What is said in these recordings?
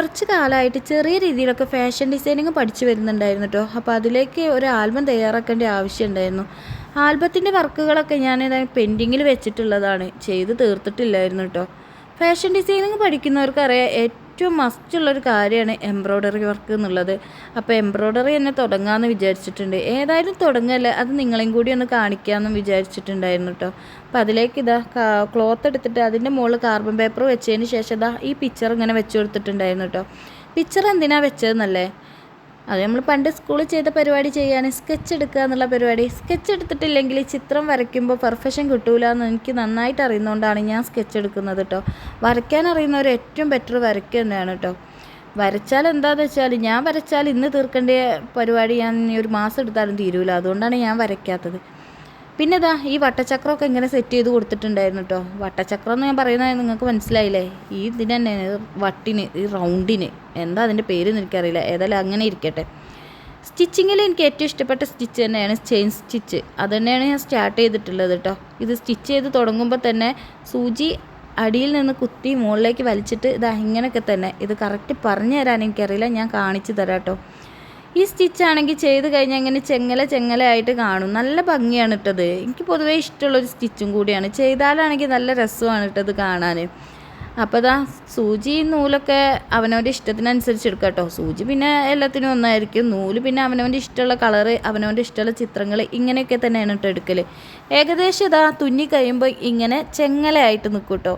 കുറച്ച് കാലമായിട്ട് ചെറിയ രീതിയിലൊക്കെ ഫാഷൻ ഡിസൈനിങ് പഠിച്ചു വരുന്നുണ്ടായിരുന്നു കേട്ടോ അപ്പോൾ അതിലേക്ക് ഒരു ആൽബം തയ്യാറാക്കേണ്ട ആവശ്യമുണ്ടായിരുന്നു ആൽബത്തിന്റെ വർക്കുകളൊക്കെ ഞാൻ പെൻഡിങ്ങിൽ വെച്ചിട്ടുള്ളതാണ്. ചെയ്ത് തീർത്തിട്ടില്ലായിരുന്നു കേട്ടോ ഫാഷൻ ഡിസൈനിങ് പഠിക്കുന്നവർക്കറിയാം ഏറ്റവും മസ്റ്റുള്ളൊരു കാര്യമാണ് എംബ്രോയ്ഡറി വർക്ക് എന്നുള്ളത്. അപ്പോൾ എംബ്രോയ്ഡറി തന്നെ തുടങ്ങാമെന്ന് വിചാരിച്ചിട്ടുണ്ട്. ഏതായാലും തുടങ്ങല്ലേ? അത് നിങ്ങളെയും കൂടി ഒന്ന് കാണിക്കാമെന്ന് വിചാരിച്ചിട്ടുണ്ടായിരുന്നു കേട്ടോ അപ്പോൾ അതിലേക്ക് ഇതാ ക്ലോത്ത് എടുത്തിട്ട് അതിന്റെ മുകളിൽ കാർബൺ പേപ്പർ വെച്ചതിന് ശേഷം ഇതാ ഈ പിക്ചർ ഇങ്ങനെ വെച്ച് കൊടുത്തിട്ടുണ്ടായിരുന്നു കേട്ടോ പിക്ചർ എന്തിനാണ് വെച്ചതെന്നല്ലേ? അത് നമ്മൾ പണ്ട് സ്കൂളിൽ ചെയ്ത പരിപാടി ചെയ്യാൻ സ്കെച്ച് എടുക്കുക എന്നുള്ള പരിപാടി. സ്കെച്ച് എടുത്തിട്ടില്ലെങ്കിൽ ചിത്രം വരയ്ക്കുമ്പോൾ പെർഫെക്ഷൻ കിട്ടൂല എന്ന് എനിക്ക് നന്നായിട്ട് അറിയുന്നതുകൊണ്ടാണ് ഞാൻ സ്കെച്ച് എടുക്കുന്നത് കേട്ടോ വരയ്ക്കാൻ അറിയുന്നവർ ഏറ്റവും ബെറ്റർ വരയ്ക്കുക തന്നെയാണ് കേട്ടോ വരച്ചാൽ എന്താണെന്ന് വെച്ചാൽ ഞാൻ വരച്ചാൽ ഇന്ന് തീർക്കേണ്ട പരിപാടി ഞാൻ ഒരു മാസം എടുത്താലും തീരൂല. അതുകൊണ്ടാണ് ഞാൻ വരയ്ക്കാത്തത്. പിന്നെ ഇതാ ഈ വട്ടച്ചക്രമൊക്കെ ഇങ്ങനെ സെറ്റ് ചെയ്ത് കൊടുത്തിട്ടുണ്ടായിരുന്നു കേട്ടോ വട്ടച്ചക്രം എന്ന് ഞാൻ പറയുന്നത് നിങ്ങൾക്ക് മനസ്സിലായില്ലേ? ഈ ഇതിന് തന്നെ വട്ടിന് ഈ റൗണ്ടിന്. എന്താ അതിന്റെ പേര് എനിക്കറിയില്ല. ഏതായാലും അങ്ങനെ ഇരിക്കട്ടെ. സ്റ്റിച്ചിങ്ങിൽ എനിക്ക് ഏറ്റവും ഇഷ്ടപ്പെട്ട സ്റ്റിച്ച് തന്നെയാണ് ചെയിൻ സ്റ്റിച്ച്. അത് തന്നെയാണ് ഞാൻ സ്റ്റാർട്ട് ചെയ്തിട്ടുള്ളത് കേട്ടോ ഇത് സ്റ്റിച്ച് ചെയ്ത് തുടങ്ങുമ്പോൾ തന്നെ സൂചി അടിയിൽ നിന്ന് കുത്തി മുകളിലേക്ക് വലിച്ചിട്ട് ഇതാ ഇങ്ങനെയൊക്കെ തന്നെ. ഇത് കറക്റ്റ് പറഞ്ഞു തരാൻ എനിക്കറിയില്ല. ഞാൻ കാണിച്ചു തരാം കേട്ടോ. ഈ സ്റ്റിച്ചാണെങ്കിൽ ചെയ്ത് കഴിഞ്ഞാൽ ഇങ്ങനെ ചെങ്ങല ചെങ്ങലയായിട്ട് കാണും. നല്ല ഭംഗിയാണ് ഇട്ടത്. എനിക്ക് പൊതുവേ ഇഷ്ടമുള്ളൊരു സ്റ്റിച്ചും കൂടിയാണ്. ചെയ്താലാണെങ്കിൽ നല്ല രസമാണ് ഇട്ടത് കാണാൻ. അപ്പോൾ ഇതാ സൂചി നൂലൊക്കെ അവനവന്റെ ഇഷ്ടത്തിനനുസരിച്ച് എടുക്കാം കേട്ടോ സൂചി പിന്നെ എല്ലാത്തിനും ഒന്നായിരിക്കും. നൂൽ പിന്നെ അവനവന്റെ ഇഷ്ടമുള്ള കളറ് അവനവന്റെ ഇഷ്ടമുള്ള ചിത്രങ്ങൾ ഇങ്ങനെയൊക്കെ തന്നെയാണ് കേട്ടോ എടുക്കൽ ഏകദേശം ഇതാ തുന്നി കഴിയുമ്പോൾ ഇങ്ങനെ ചെങ്ങലയായിട്ട് നിൽക്കും കേട്ടോ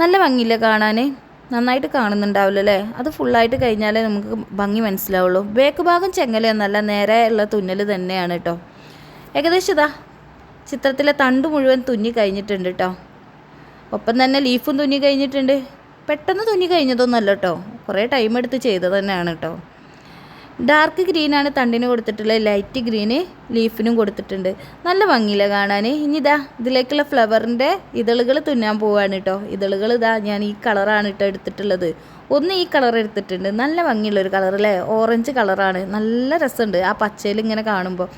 നല്ല ഭംഗിയില്ല കാണാൻ നന്നായിട്ട് കാണുന്നുണ്ടാവില്ല അല്ലേ? അത് ഫുള്ളായിട്ട് കഴിഞ്ഞാലേ നമുക്ക് ഭംഗി മനസ്സിലാവുള്ളൂ. ബേക്ക് ഭാഗം ചെങ്ങലയൊന്നല്ല നേരെ ഉള്ള തുന്നൽ തന്നെയാണ് കേട്ടോ. ഏകദേശം ഇതാ ചിത്രത്തിലെ തണ്ട് മുഴുവൻ തുന്നി കഴിഞ്ഞിട്ടുണ്ട് കേട്ടോ. ഒപ്പം തന്നെ ലീഫും തുന്നി കഴിഞ്ഞിട്ടുണ്ട്. പെട്ടെന്ന് തുന്നി കഴിഞ്ഞതൊന്നുമല്ല കേട്ടോ. കുറേ ടൈം എടുത്ത് ചെയ്തത് തന്നെയാണ് കേട്ടോ. ഡാർക്ക് ഗ്രീനാണ് തണ്ടിന് കൊടുത്തിട്ടുള്ളത് ലൈറ്റ് ഗ്രീന് ലീഫിനും കൊടുത്തിട്ടുണ്ട്. നല്ല ഭംഗിയില്ല കാണാൻ. ഇനി ഇതാ ഇതിലേക്കുള്ള ഫ്ലവറിന്റെ ഇതളുകൾ തുന്നാൻ പോവാണ് കേട്ടോ. ഇതളുകൾ ഇതാ ഞാൻ ഈ കളറാണ് കേട്ടോ എടുത്തിട്ടുള്ളത്. ഒന്ന് ഈ കളർ എടുത്തിട്ടുണ്ട്. നല്ല ഭംഗിയുള്ളൊരു കളർ അല്ലേ? ഓറഞ്ച് കളറാണ് നല്ല രസമുണ്ട് ആ പച്ചയിൽ ഇങ്ങനെ കാണുമ്പോൾ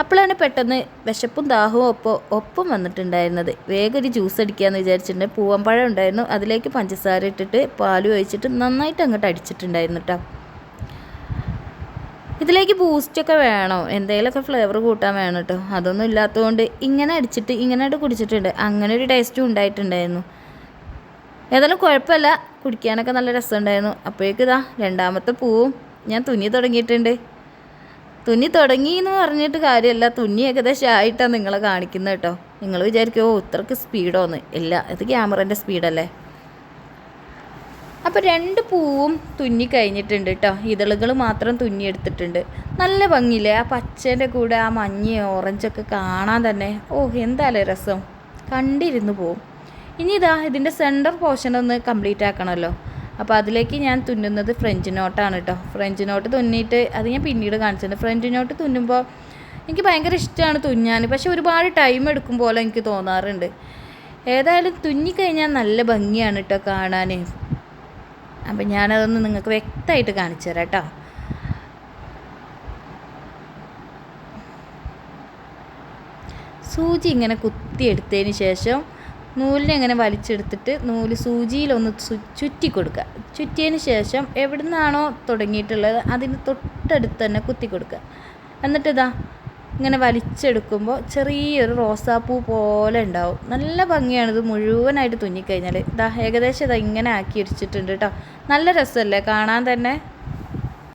അപ്പോഴാണ് പെട്ടെന്ന് വിശപ്പും ദാഹവും ഒപ്പം ഒപ്പം വന്നിട്ടുണ്ടായിരുന്നത്. വേഗം ഒരു ജ്യൂസ് അടിക്കാമെന്ന് വിചാരിച്ചിട്ടുണ്ട്. പൂവമ്പഴം ഉണ്ടായിരുന്നു. അതിലേക്ക് പഞ്ചസാര ഇട്ടിട്ട് പാൽ ഒഴിച്ചിട്ട് നന്നായിട്ട് അങ്ങോട്ട് അടിച്ചിട്ടുണ്ടായിരുന്നു കേട്ടോ ഇതിലേക്ക് ബൂസ്റ്റൊക്കെ വേണോ? എന്തെങ്കിലുമൊക്കെ ഫ്ലേവർ കൂട്ടാൻ വേണം കേട്ടോ അതൊന്നും ഇല്ലാത്തതുകൊണ്ട് ഇങ്ങനെ അടിച്ചിട്ട് ഇങ്ങനെ കുടിച്ചിട്ടുണ്ട്. അങ്ങനെ ഒരു ടേസ്റ്റും ഉണ്ടായിട്ടുണ്ടായിരുന്നു. ഏതായാലും കുഴപ്പമില്ല. കുടിക്കാനൊക്കെ നല്ല രസമുണ്ടായിരുന്നു. അപ്പോഴേക്കിതാ രണ്ടാമത്തെ പൂവും ഞാൻ തുന്നി തുടങ്ങിയിട്ടുണ്ട്. തുന്നി തുടങ്ങി എന്ന് പറഞ്ഞിട്ട് കാര്യമല്ല. തുന്നി ഏകദേശം ആയിട്ടാണ് നിങ്ങളെ കാണിക്കുന്നത് കേട്ടോ. നിങ്ങൾ വിചാരിക്കും ഓ ഇത്രക്ക് സ്പീഡോന്ന്. ഇല്ല ഇത് ക്യാമറേന്റെ സ്പീഡല്ലേ. അപ്പോൾ രണ്ട് പൂവും തുന്നി കഴിഞ്ഞിട്ടുണ്ട് കേട്ടോ. ഇതളുകൾ മാത്രം തുന്നി എടുത്തിട്ടുണ്ട്. നല്ല ഭംഗിയില്ലേ? ആ പച്ചേന്റെ കൂടെ ആ മഞ്ഞ ഓറഞ്ചൊക്കെ കാണാൻ തന്നെ. ഓ എന്തായാലും രസം. കണ്ടിരുന്നു പോവും. ഇനി ഇതാ ഇതിന്റെ സെന്റർ പോർഷൻ ഒന്ന് കംപ്ലീറ്റ് ആക്കണമല്ലോ. അപ്പോൾ അതിലേക്ക് ഞാൻ തുന്നുന്നത് ഫ്രഞ്ച് നോട്ടാണ് കേട്ടോ ഫ്രഞ്ച് നോട്ട് തുന്നിയിട്ട് അത് ഞാൻ പിന്നീട് കാണിച്ചിട്ടുണ്ട്. ഫ്രഞ്ച് നോട്ട് തുന്നുമ്പോൾ എനിക്ക് ഭയങ്കര ഇഷ്ടമാണ് തുന്നാൻ. പക്ഷെ ഒരുപാട് ടൈം എടുക്കും പോലെ എനിക്ക് തോന്നാറുണ്ട്. ഏതായാലും തുന്നിക്കഴിഞ്ഞാൽ നല്ല ഭംഗിയാണ് കേട്ടോ കാണാൻ അപ്പം ഞാനതൊന്ന് നിങ്ങൾക്ക് വ്യക്തമായിട്ട് കാണിച്ചു തരാം കേട്ടോ സൂചി ഇങ്ങനെ കുത്തിയെടുത്തതിന് ശേഷം നൂലിനെ ഇങ്ങനെ വലിച്ചെടുത്തിട്ട് നൂൽ സൂചിയിലൊന്ന് ചുറ്റി കൊടുക്കുക. ചുറ്റിയതിന് ശേഷം എവിടെ നിന്നാണോ തുടങ്ങിയിട്ടുള്ളത് അതിന് തൊട്ടടുത്ത് തന്നെ കുത്തി കൊടുക്കുക. എന്നിട്ടിതാ ഇങ്ങനെ വലിച്ചെടുക്കുമ്പോൾ ചെറിയൊരു റോസാപ്പൂ പോലെ ഉണ്ടാവും. നല്ല ഭംഗിയാണ് ഇത് മുഴുവനായിട്ട് തുന്നിക്കഴിഞ്ഞാൽ ഇതാ ഏകദേശം ഇതാ ഇങ്ങനെ ആക്കി ഇടിച്ചിട്ടുണ്ട് കേട്ടോ നല്ല രസമല്ലേ? കാണാൻ തന്നെ.